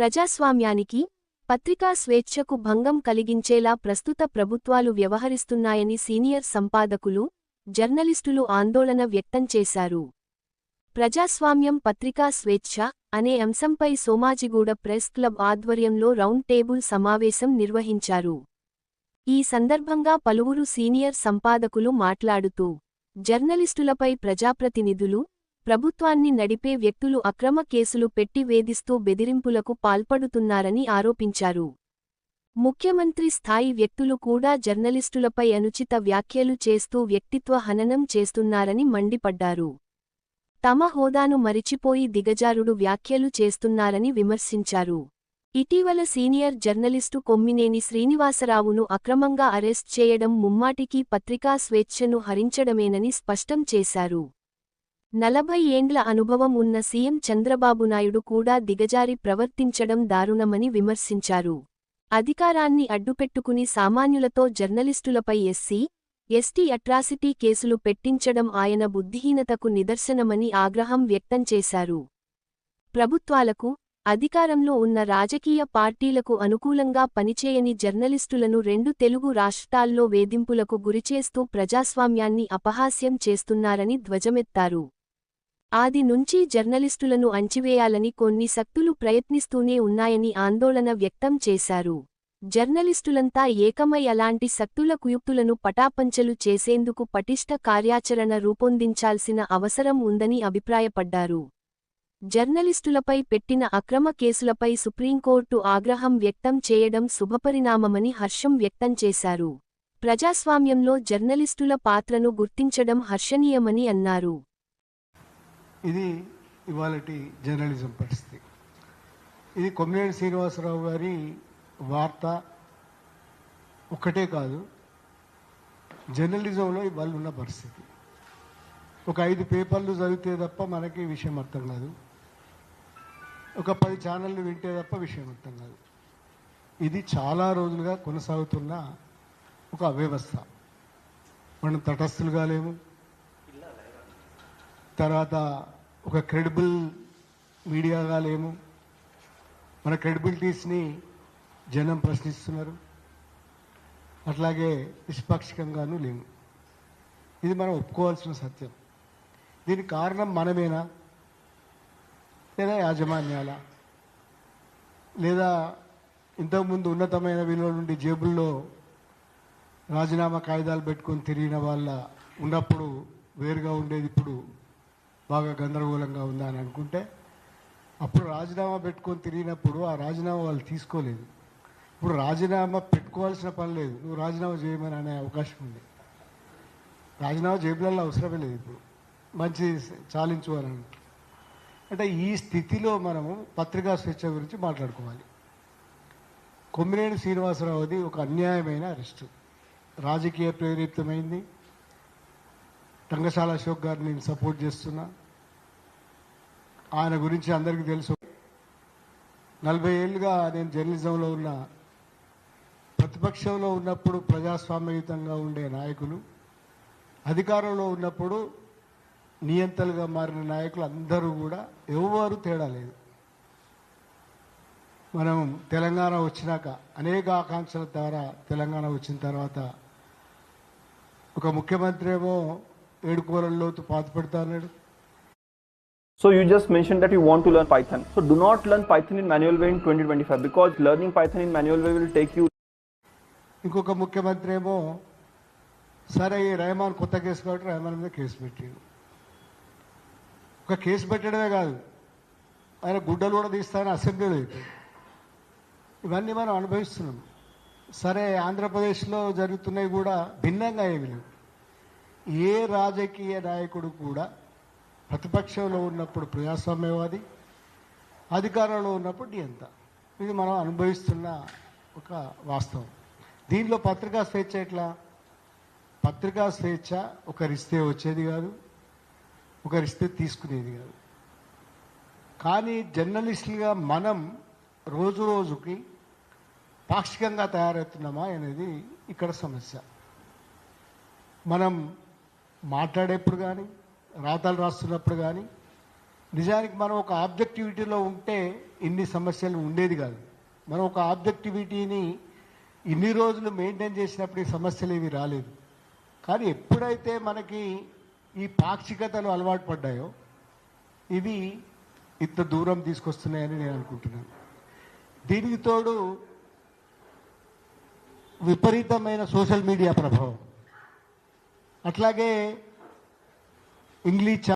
ప్రజాస్వామ్యానికి పత్రికా స్వేచ్ఛకు భంగం కలిగించేలా ప్రస్తుత ప్రభుత్వాలు వ్యవహరిస్తున్నాయని సీనియర్ సంపాదకులు జర్నలిస్టులు ఆందోళన వ్యక్తం చేశారు. ప్రజాస్వామ్యం పత్రికా స్వేచ్ఛ అనే అంశంపై సోమాజిగూడ ప్రెస్ క్లబ్ ఆధ్వర్యంలో రౌండ్ టేబుల్ సమావేశం నిర్వహించారు. ఈ సందర్భంగా పలువురు సీనియర్ సంపాదకులు మాట్లాడుతూ జర్నలిస్టులపై ప్రజాప్రతినిధులు ప్రభుత్వాన్ని నడిపే వ్యక్తులు అక్రమ కేసులు పెట్టి వేధిస్తూ బెదిరింపులకు పాల్పడుతున్నారని ఆరోపించారు. ముఖ్యమంత్రి స్థాయి వ్యక్తులు కూడా జర్నలిస్టులపై అనుచిత వ్యాఖ్యలు చేస్తూ వ్యక్తిత్వ హననం చేస్తున్నారని మండిపడ్డారు. తమ హోదాను మరిచిపోయి దిగజారుడు వ్యాఖ్యలు చేస్తున్నారని విమర్శించారు. ఇటీవల సీనియర్ జర్నలిస్టు కొమ్మినేని శ్రీనివాసరావును అక్రమంగా అరెస్ట్ చేయడం ముమ్మాటికీ పత్రికా స్వేచ్ఛను హరించడమేనని స్పష్టం చేశారు. నలభై ఏండ్ల అనుభవం ఉన్న సీఎం చంద్రబాబు నాయుడు కూడా దిగజారి ప్రవర్తించడం దారుణమని విమర్శించారు. అధికారాన్ని అడ్డుపెట్టుకుని సామాన్యులతో జర్నలిస్టులపై ఎస్సీ ఎస్టీ అట్రాసిటీ కేసులు పెట్టించడం ఆయన బుద్ధిహీనతకు నిదర్శనమని ఆగ్రహం వ్యక్తం చేశారు. ప్రభుత్వాలకు అధికారంలో ఉన్న రాజకీయ పార్టీలకు అనుకూలంగా పనిచేయని జర్నలిస్టులను రెండు తెలుగు రాష్ట్రాల్లో వేధింపులకు గురిచేస్తూ ప్రజాస్వామ్యాన్ని అపహాస్యం చేస్తున్నారని ధ్వజమెత్తారు. ఆది నుంచి జర్నలిస్టులను అంచివేయాలని కొన్ని శక్తులు ప్రయత్నిస్తూనే ఉన్నాయని ఆందోళన వ్యక్తం చేశారు. జర్నలిస్టులంతా ఏకమై అలాంటి శక్తుల కుయుక్తులను పటాపంచలు చేసేందుకు పటిష్ట కార్యాచరణ రూపొందించాల్సిన అవసరం ఉందని అభిప్రాయపడ్డారు. జర్నలిస్టులపై పెట్టిన అక్రమ కేసులపై సుప్రీంకోర్టు ఆగ్రహం వ్యక్తం చేయడం శుభపరిణామమని హర్షం వ్యక్తం చేశారు. ప్రజాస్వామ్యంలో జర్నలిస్టుల పాత్రను గుర్తించడం హర్షణీయమని అన్నారు. ఇది ఇవాళటి జర్నలిజం పరిస్థితి. ఇది కొమ్మినేని శ్రీనివాసరావు గారి వార్త ఒక్కటే కాదు జర్నలిజంలో ఇవాళ ఉన్న పరిస్థితి. ఒక ఐదు పేపర్లు చదివితే తప్ప మనకి విషయం అర్థం కాదు. ఒక పది ఛానళ్ళు వింటే తప్ప విషయం అర్థం కాదు. ఇది చాలా రోజులుగా కొనసాగుతున్న ఒక అవ్యవస్థ. మనం తటస్థులుగా లేము. తర్వాత ఒక క్రెడిబుల్ మీడియాగా లేము మన క్రెడిబిలిటీస్ని జనం ప్రశ్నిస్తున్నారు. అట్లాగే నిష్పాక్షికంగానూ లేము ఇది మనం ఒప్పుకోవాల్సిన సత్యం. దీనికి కారణం మనమేనా? లేదా యాజమాన్యాల? లేదా ఇంతకుముందు ఉన్నతమైన విలువ నుండి జేబుల్లో రాజీనామా కాగితాలు పెట్టుకొని తిరిగిన వాళ్ళ ఉన్నప్పుడు వేరుగా ఉండేది ఇప్పుడు బాగా గందరగోళంగా ఉందా అని అనుకుంటే అప్పుడు రాజీనామా పెట్టుకొని తిరిగినప్పుడు ఆ రాజీనామా వాళ్ళు తీసుకోలేదు. ఇప్పుడు రాజీనామా పెట్టుకోవాల్సిన పని లేదు. నువ్వు రాజీనామా చేయమని అనే అవకాశం ఉంది. రాజీనామా జేబులలో అవసరమే లేదు ఇప్పుడు. మంచి చాలించు అని అంటే ఈ స్థితిలో మనము పత్రికా స్వేచ్ఛ గురించి మాట్లాడుకోవాలి. కొమ్మినేని శ్రీనివాసరావుది ఒక అన్యాయమైన అరెస్టు. రాజకీయ ప్రేరితమైంది. రంగశాల అశోక్ గారిని నేను సపోర్ట్ చేస్తున్నా. ఆయన గురించి అందరికీ తెలుసు. నలభై ఏళ్ళుగా నేను జర్నలిజంలో ఉన్న ప్రతిపక్షంలో ఉన్నప్పుడు ప్రజాస్వామ్యయుతంగా ఉండే నాయకులు అధికారంలో ఉన్నప్పుడు నియంతలుగా మారిన నాయకులు అందరూ కూడా ఎవరు తేడా లేదు. మనం తెలంగాణ వచ్చినాక అనేక ఆకాంక్షల ద్వారా తెలంగాణ వచ్చిన తర్వాత ఒక ముఖ్యమంత్రి ఏమో ఏడుకోరల్లోతు పాత పెడతా అన్నాడు. So you just mentioned that you want to learn Python. So do not learn Python in manual way in 2025 because learning Python in manual way will take you ఇంకొక ముఖ్యమంత్రి ఏమో సరే ఈ రెహమాన్ కొత్త కేసు కాబట్టి రెహమాన్ మీద కేసు పెట్టాడు. ఒక కేసు పెట్టడమే కాదు ఆయన గుడ్డలు కూడా తీస్తానని అసెంబ్లీలో ఇవన్నీ మనం అనుభవిస్తున్నాం. సరే ఆంధ్రప్రదేశ్లో జరుగుతున్నవి కూడా భిన్నంగా ఏమి లేవు. ఏ రాజకీయ నాయకుడు కూడా ప్రతిపక్షంలో ఉన్నప్పుడు ప్రజాస్వామ్యవాది అధికారంలో ఉన్నప్పుడు నియంత ఇది మనం అనుభవిస్తున్న ఒక వాస్తవం. దీనిలో పత్రికా స్వేచ్ఛ ఎట్లా? పత్రికా స్వేచ్ఛ ఒకరిస్తే వచ్చేది కాదు ఒకరిస్తే తీసుకునేది కాదు. కానీ జర్నలిస్టులుగా మనం రోజు రోజుకి పాక్షికంగా తయారవుతున్నామా అనేది ఇక్కడ సమస్య. మనం మాట్లాడేప్పుడు కానీ రాతలు రాస్తున్నప్పుడు కానీ నిజానికి మనం ఒక ఆబ్జెక్టివిటీలో ఉంటే ఇన్ని సమస్యలు ఉండేది కాదు. మనం ఒక ఆబ్జెక్టివిటీని ఇన్ని రోజులు మెయింటైన్ చేసినప్పుడు ఈ సమస్యలు ఏవి రాలేదు. కానీ ఎప్పుడైతే మనకి ఈ పాక్షికతలు అలవాటు పడ్డాయో ఇవి ఇంత దూరం తీసుకొస్తున్నాయని నేను అనుకుంటున్నాను. దీనికి తోడు విపరీతమైన సోషల్ మీడియా ప్రభావం. అట్లాగే ఇంగ్లీష్